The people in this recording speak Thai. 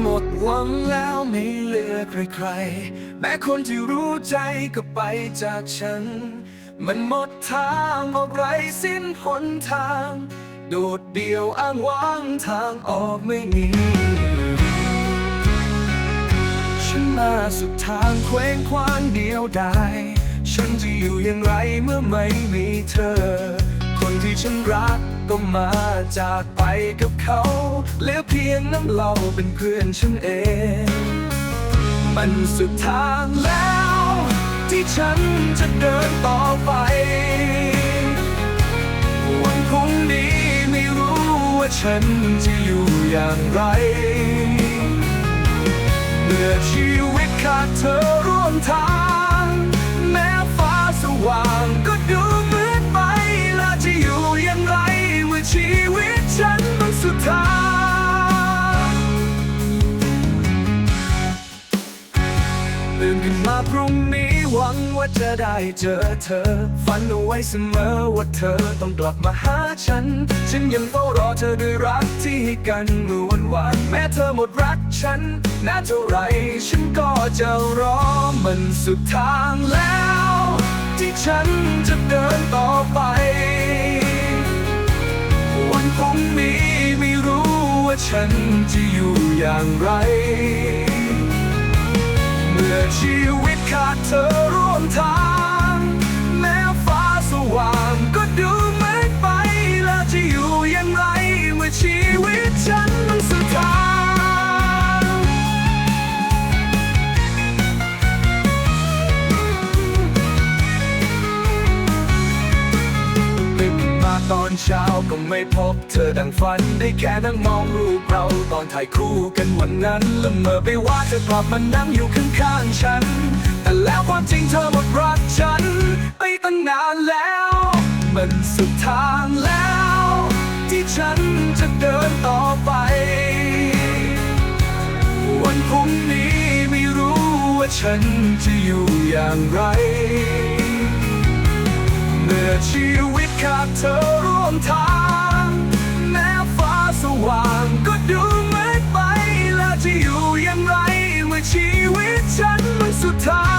หมดหวังแล้วไม่เหลือใครๆ แม้คนที่รู้ใจก็ไปจากฉัน มันหมดทางออกไรสิ้นหนทาง โดดเดี่ยวอ้างว้างทางออกไม่มีฉันมาสุดทางเคว้งคว้างเดียวดายฉันจะอยู่อย่างไรเมื่อไม่มีเธอ ฉันรักก็มาจากไปกับเขาเหลือเพียงน้ำเราเป็นเพื่อนฉันเอง มันสุดทางแล้ว ที่ฉันจะเดินต่อไป วันพรุ่งนี้ไม่รู้ว่าฉันจะอยู่อย่างไร เมื่อชีวิตขาดเธอร่วมทาง พรุ่งนี้หวังว่าจะได้เจอเธอ ฝันเอาไว้เสมอว่าเธอต้องกลับมาหาฉัน ฉันยังเฝ้ารอเธอด้วยรักที่ให้กันเมื่อวันวานแม้เธอหมดรักฉันนานเท่าไรฉันก็จะรอมันสุดทางแล้ว ที่ฉันจะเดินต่อไป วันพรุ่งนี้ไม่รู้ว่าฉันจะอยู่อย่างไร เมื่อชีวิต ขาดเธอร่วมทาง เช้าก็ไม่พบเธอดังฝันได้แค่นั่งมองรูปเราตอนถ่ายคู่กันวันนั้นละเมอไปว่าเธอกลับมานั่งอยู่ข้างๆฉัน แต่แล้วความจริงเธอหมดรักฉัน ไปตั้งนานแล้ว มันสุดทางแล้ว ที่ฉันจะเดินต่อไป วันพรุ่งนี้ไม่รู้ว่าฉันจะอยู่อย่างไร เมื่อชีวิตขาดเธอ มทางแม้ฟ้าสว่างก็ดูมืดไปแล้วจะอยู่อย่างไรเมื่อชีวิตฉันมันสุดท้าย